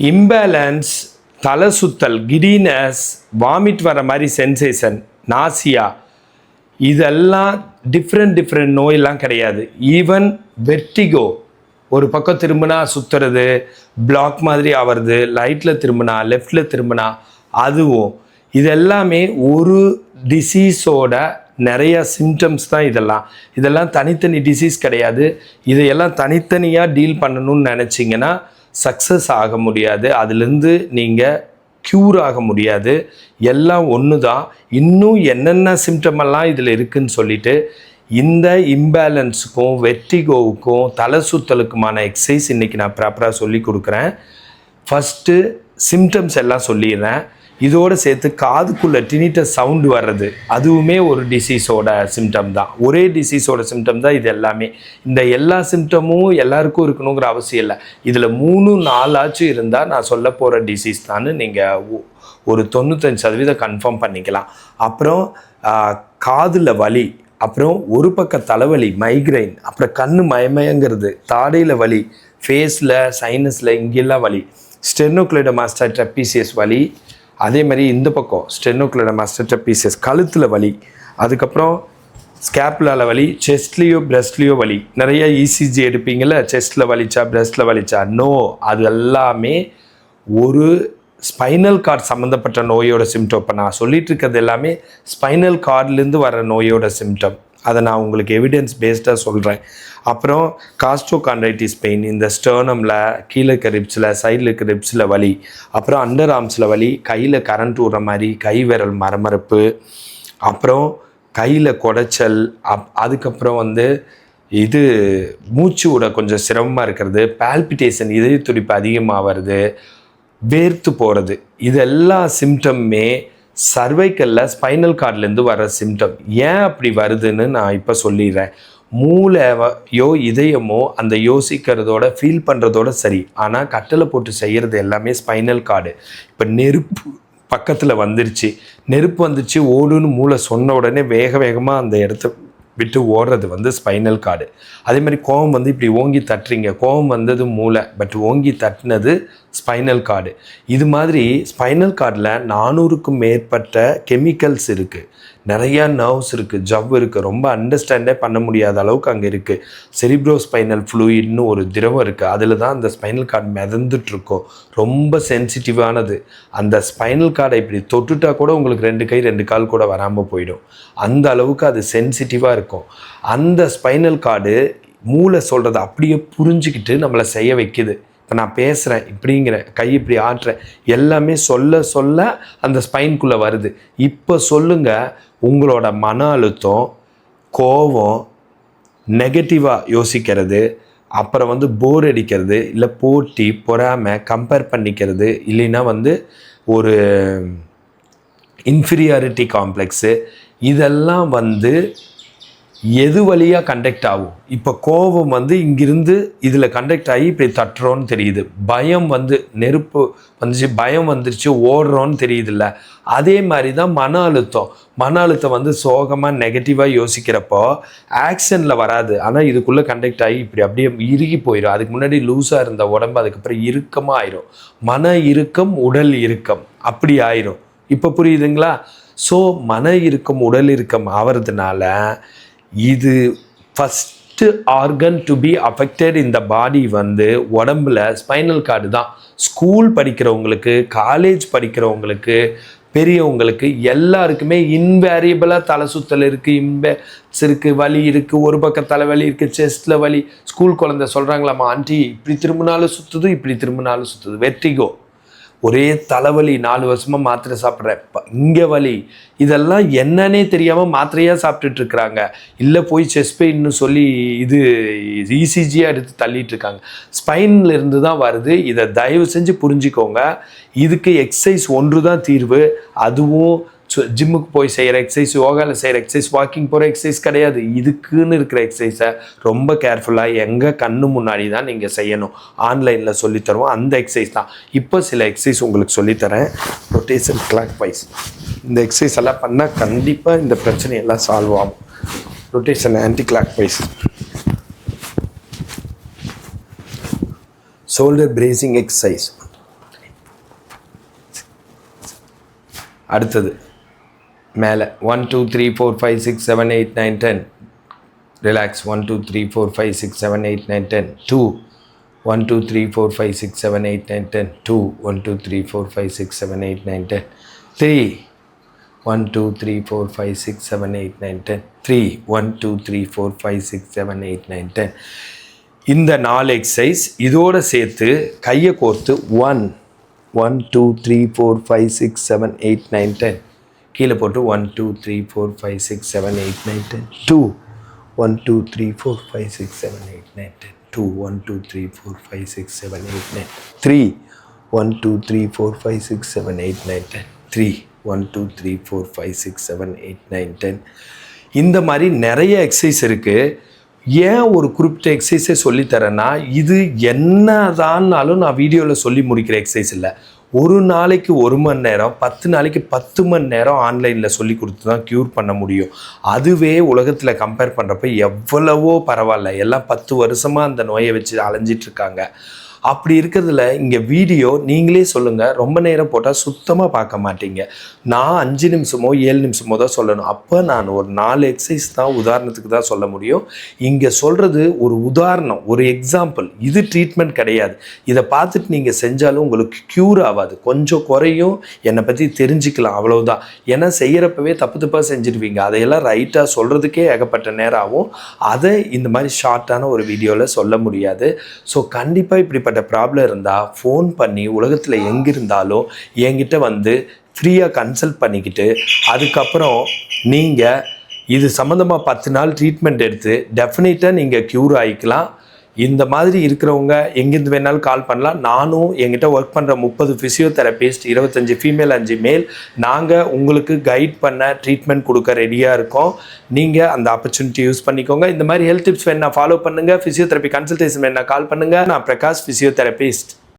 Imbalance தலை சுத்தல் giddiness vomit வர மாதிரி சென்சேஷன் நாசியா. இதெல்லாம் டிஃப்ரெண்ட் டிஃப்ரெண்ட் நோயெல்லாம் கிடையாது. ஈவன் வெர்டிகோ ஒரு பக்கம் திரும்பினா சுற்றுறது பிளாக் மாதிரி ஆவறது லைட்டில் திரும்பினா லெஃப்டில் திரும்பினா அதுவும். இது எல்லாமே ஒரு டிசீஸோட நிறைய சிம்டம்ஸ் தான் இதெல்லாம். இதெல்லாம் தனித்தனி டிசீஸ் கிடையாது. இதையெல்லாம் தனித்தனியாக டீல் பண்ணணும்னு நினச்சிங்கன்னா சக்ஸஸ் ஆக முடியாது. அதுலேருந்து நீங்கள் க்யூர் ஆக முடியாது. எல்லாம் ஒன்று தான் இன்னும் என்னென்ன சிம்டம் எல்லாம் இதில் இருக்குதுன்னு சொல்லிட்டு இந்த இம்பேலன்ஸுக்கும் வெர்டிகோவுக்கும் தலை சுத்தலுக்குமான எக்ஸசைஸ் இன்றைக்கி நான் ப்ராப்பராக சொல்லி கொடுக்குறேன். ஃபஸ்ட்டு சிம்டம்ஸ் எல்லாம் சொல்லிடுறேன். இதோடு சேர்த்து காதுக்குள்ளே டினிட்ட சவுண்டு வர்றது. அதுவுமே ஒரு டிசீஸோட சிம்டம் தான். ஒரே டிசீஸோட சிம்டம் தான் இது எல்லாமே. இந்த எல்லா சிம்டமும் எல்லாருக்கும் இருக்கணுங்கிற அவசியம் இல்லை. இதில் மூணு நாலாச்சும் இருந்தால் நான் சொல்ல போகிற டிசீஸ் தான் நீங்கள் ஒரு தொண்ணூத்தஞ்சு சதவீதம் கன்ஃபார்ம் பண்ணிக்கலாம். அப்புறம் காதில் வலி அப்புறம் ஒரு பக்க தலைவலி மைக்ரைன் அப்புறம் கண் மயமயங்கிறது தாடையில் வலி ஃபேஸில் சைனஸில் இங்கெல்லாம் வலி ஸ்டெர்னோக்ளைடமாஸ்டர் ட்ரெப்பீசியஸ் வலி அதே மாதிரி இந்த பக்கம் ஸ்டெர்னோக்ளைடமாஸ்டர் பீசஸ் கழுத்தில் வலி அதுக்கப்புறம் ஸ்கேப்லால வலி செஸ்ட்லேயோ பிரஸ்ட்லேயோ வலி. நிறைய இசிஜி எடுப்பீங்கள்ல செஸ்ட்டில் வலிச்சா பிரஸ்ட்டில் வலிச்சா? நோ அது எல்லாமே ஒரு ஸ்பைனல் கார்டு சம்மந்தப்பட்ட நோயோட சிம்டம் இப்போ நான் சொல்லிட்டு இருக்கிறது எல்லாமே ஸ்பைனல் கார்ட்லேருந்து வர நோயோட சிம்டம் அதை நான் உங்களுக்கு எவிடன்ஸ் பேஸ்டாக சொல்கிறேன் அப்புறம் காஸ்ட்ரோகான்டைட்டிஸ் பெயின் இந்த ஸ்டர்னமில் கீழே இருக்க ரிப்ஸில் சைடில் இருக்க ரிப்ஸில் வலி அப்புறம் அண்டர் ஆர்ம்ஸில் வலி கையில் கரண்ட் விடுற மாதிரி கை விரல் மரமரப்பு அப்புறம் கையில் குடைச்சல் அப் அதுக்கப்புறம் வந்து இது மூச்சு விட கொஞ்சம் சிரமமாக இருக்கிறது பால்பிட்டேஷன் இதய துடிப்பு அதிகமாக வருது வேர்த்து போகிறது இது எல்லா சிம்டம்மே சர்வைக்கலில் ஸ்பைனல் கார்ட்லேருந்து வர சிம்டம் ஏன் அப்படி வருதுன்னு நான் இப்போ சொல்லிடுறேன். மூளையோ இதயமோ அந்த யோசிக்கிறதோட ஃபீல் பண்ணுறதோட சரி. ஆனால் கட்டளை போட்டு செய்கிறது எல்லாமே ஸ்பைனல் கார்டு இப்போ நெருப்பு பக்கத்தில் வந்துருச்சு. நெருப்பு வந்துருச்சு ஓடுன்னு மூளை சொன்ன உடனே வேக வேகமாக அந்த இடத்த விட்டு ஓடுறது வந்து ஸ்பைனல் கார்டு அதே மாதிரி கோவம் வந்து இப்படி ஓங்கி தட்டுறீங்க. கோவம் வந்தது மூளை பட் ஓங்கி தட்டினது ஸ்பைனல் கார்டு இது மாதிரி ஸ்பைனல் கார்டில் நானூறுக்கும் மேற்பட்ட கெமிக்கல்ஸ் இருக்குது நிறையா நர்வ்ஸ் இருக்குது ஜவ் இருக்குது ரொம்ப அண்டர்ஸ்டாண்டே பண்ண முடியாத அளவுக்கு அங்கே இருக்குது செரிப்ரோ ஸ்பைனல் ஃப்ளூயிட்னு ஒரு திரவம் இருக்குது அதில் தான் அந்த ஸ்பைனல் கார்டு மிதந்துட்டுருக்கோம் ரொம்ப சென்சிட்டிவானது அந்த ஸ்பைனல் கார்டை இப்படி தொட்டுட்டா கூட உங்களுக்கு ரெண்டு கை ரெண்டு கால் கூட வராமல் போயிடும். அந்த அளவுக்கு அது சென்சிட்டிவாக இருக்கும். அந்த ஸ்பைனல் கார்டு மூளை சொல்கிறத அப்படியே புரிஞ்சுக்கிட்டு நம்மளை செய்ய வைக்குது. இப்போ நான் பேசுகிறேன் இப்படிங்கிறேன் கை இப்படி ஆட்டுறேன் எல்லாமே சொல்ல சொல்ல அந்த ஸ்பைன்குள்ளே வருது. இப்போ சொல்லுங்கள் உங்களோட மன அழுத்தம் கோவம் நெகட்டிவாக யோசிக்கிறது அப்புறம் வந்து போர் அடிக்கிறது இல்லை போட்டி பொறாமை கம்பேர் பண்ணிக்கிறது இல்லைன்னா வந்து ஒரு இன்ஃபீரியாரிட்டி காம்ப்ளெக்ஸு இதெல்லாம் வந்து எது வழியாக கண்டக்ட் ஆகும்? இப்போ கோபம் வந்து இங்கிருந்து இதில் கண்டக்ட் ஆகி இப்படி தட்டுறோன்னு தெரியுது. பயம் வந்து நெருப்பு வந்துச்சு பயம் வந்துருச்சு ஓடுறோன்னு தெரியுதுல்ல. அதே மாதிரி தான் மன அழுத்தம். மன அழுத்தம் வந்து சோகமாக நெகட்டிவாக யோசிக்கிறப்போ ஆக்ஷனில் வராது. ஆனால் இதுக்குள்ளே கண்டக்ட் ஆகி இப்படி அப்படியே இறுகி போயிடும் அதுக்கு முன்னாடி லூஸாக இருந்த உடம்பு அதுக்கப்புறம் இறுக்கமாக ஆயிரும். மன இறுக்கம் உடல் இறுக்கம். அப்படி ஆயிரும். இப்போ புரியுதுங்களா? ஸோ மன இறுக்கம் உடல் இறுக்கம் ஆகிறதுனால இது first organ to be affected இந்த பாடி வந்து உடம்புல ஸ்பைனல் கார்டு தான். ஸ்கூல் படிக்கிறவங்களுக்கு காலேஜ் படிக்கிறவங்களுக்கு பெரியவங்களுக்கு எல்லாருக்குமே இன்வேரியபிளாக தலை சுத்தல் இருக்குது இம்பேஸ் இருக்குது வலி இருக்குது ஒரு பக்கம் தலைவலி இருக்குது செஸ்ட்டில் வலி. ஸ்கூல் குழந்தை சொல்கிறாங்களாம்மா ஆண்டி இப்படி திரும்பினாலும் சுற்றுது இப்படி திரும்பினாலும் சுற்றுது வெற்றிகோ ஒரே தலைவலி நாலு வருஷமாக மாத்திரை சாப்பிட்றேன். இங்கே வலி. இதெல்லாம் என்னன்னே தெரியாமல் மாத்திரையாக சாப்பிட்டுட்டு இருக்கிறாங்க. இல்லை போய் செஸ்ட் பெயின்னு சொல்லி இது இசிஜியாக எடுத்து தள்ளிட்டு இருக்காங்க. ஸ்பைன்லேருந்து தான் வருது. இதை தயவு செஞ்சு புரிஞ்சுக்கோங்க. இதுக்கு எக்ஸசைஸ் ஒன்று தான் தீர்வு. அதுவும் ஸோ ஜிம்முக்கு போய் செய்கிற எக்ஸசைஸ் யோகாவில் செய்கிற எக்ஸசைஸ் வாக்கிங் போகிற எக்ஸசைஸ் கிடையாது. இதுக்குன்னு இருக்கிற எக்ஸசைஸை ரொம்ப கேர்ஃபுல்லாக எங்கள் கண்ணு முன்னாடி தான் நீங்கள் செய்யணும். ஆன்லைனில் சொல்லித்தருவோம் அந்த எக்ஸசைஸ் தான். இப்போ சில எக்ஸசைஸ் உங்களுக்கு சொல்லித்தரேன் ரொட்டேஷன் கிளாக் வைஸ் இந்த எக்ஸசைஸ் எல்லாம் பண்ணால் கண்டிப்பாக இந்த பிரச்சனையெல்லாம் சால்வ் ஆகும். Rotation anticlockwise shoulder bracing exercise அடுத்தது. மேலே. One two three four five six seven eight nine ten relax one two three four five six seven eight nine ten two one two three four five six seven eight nine ten two one two three four five six seven eight nine ten three one two three four five six seven eight nine ten three one two three four five six seven eight nine ten இந்த நாலு exercise இதோடு சேர்த்து கையை கோர்த்து one one two three four five six seven eight nine ten கீழே போட்டு one two three four five six seven eight nine ten two one two three four five six seven eight nine ten two one two three four five six seven eight nine three one two three four five six seven eight nine ten three one two three four five six seven eight nine ten இந்த மாதிரி நிறைய exercise இருக்குது ஏன் ஒரு குறிப்பிட்ட எக்ஸசைஸே சொல்லித்தரேன்னா இது என்னதான்னாலும் நான் வீடியோவில் சொல்லி முடிக்கிற எக்ஸசைஸ் இல்லை. ஒரு நாளைக்கு ஒரு மணி நேரம் பத்து நாளைக்கு பத்து மணி நேரம் ஆன்லைனில் சொல்லி கொடுத்து தான் க்யூர் பண்ண முடியும். அதுவே உலகத்தில் கம்பேர் பண்ணுறப்ப எவ்வளவோ பரவாயில்ல. எல்லாம் பத்து வருஷமாக அந்த நோயை வச்சு அலைஞ்சிட்ருக்காங்க அப்படி இருக்கிறதுல இங்கே வீடியோ நீங்களே சொல்லுங்கள் ரொம்ப நேரம் போட்டால் சுத்தமாக பார்க்க மாட்டீங்க. நான் அஞ்சு நிமிஷமோ ஏழு நிமிஷமோ தான் சொல்லணும். அப்போ நான் ஒரு நாலு எக்ஸசைஸ் தான் உதாரணத்துக்கு தான் சொல்ல முடியும். இங்கே சொல்கிறது ஒரு உதாரணம் ஒரு எக்ஸாம்பிள் இது ட்ரீட்மெண்ட் கிடையாது. இதை பார்த்துட்டு நீங்கள் செஞ்சாலும் உங்களுக்கு க்யூர் ஆகாது. கொஞ்சம் குறையும். என்னை பற்றி தெரிஞ்சுக்கலாம். அவ்வளவுதான். ஏன்னா செய்கிறப்பவே தப்பு தப்பாக செஞ்சுருவீங்க. அதையெல்லாம் ரைட்டாக சொல்கிறதுக்கே ஏகப்பட்ட நேரம் ஆகும். அதை இந்த மாதிரி ஷார்ட்டான ஒரு வீடியோவில் சொல்ல முடியாது. ஸோ கண்டிப்பாக இப்படிப்பட்ட ப்ராப்ளம் இருந்தால் ஃபோன் பண்ணி உலகத்தில் எங்கே இருந்தாலும் என்கிட்ட வந்து ஃப்ரீயாக கன்சல்ட் பண்ணிக்கிட்டு அதுக்கப்புறம் நீங்கள் இது சம்மந்தமாக பத்து நாள் ட்ரீட்மெண்ட் எடுத்து டெஃபினட்டாக நீங்கள் க்யூர் ஆகிக்கலாம் இந்த மாதிரி இருக்கிறவங்க எங்கேருந்து வேணாலும் கால் பண்ணலாம். நானும் எங்கிட்ட ஒர்க் பண்ணுற முப்பது ஃபிசியோதெரபிஸ்ட் இருபத்தஞ்சி ஃபீமேல் அஞ்சு மேல் நாங்கள் உங்களுக்கு கைட் பண்ண ட்ரீட்மெண்ட் கொடுக்க ரெடியாக இருக்கோம். நீங்கள் அந்த ஆப்பர்ச்சுனிட்டி யூஸ் பண்ணிக்கோங்க. இந்த மாதிரி ஹெல்த் டிப்ஸ் வேணா ஃபாலோ பண்ணுங்கள் ஃபிசியோதெரப்பி கன்சல்டேஷன் வேணா கால் பண்ணுங்கள் நான் பிரகாஷ் ஃபிசியோதெரபிஸ்ட்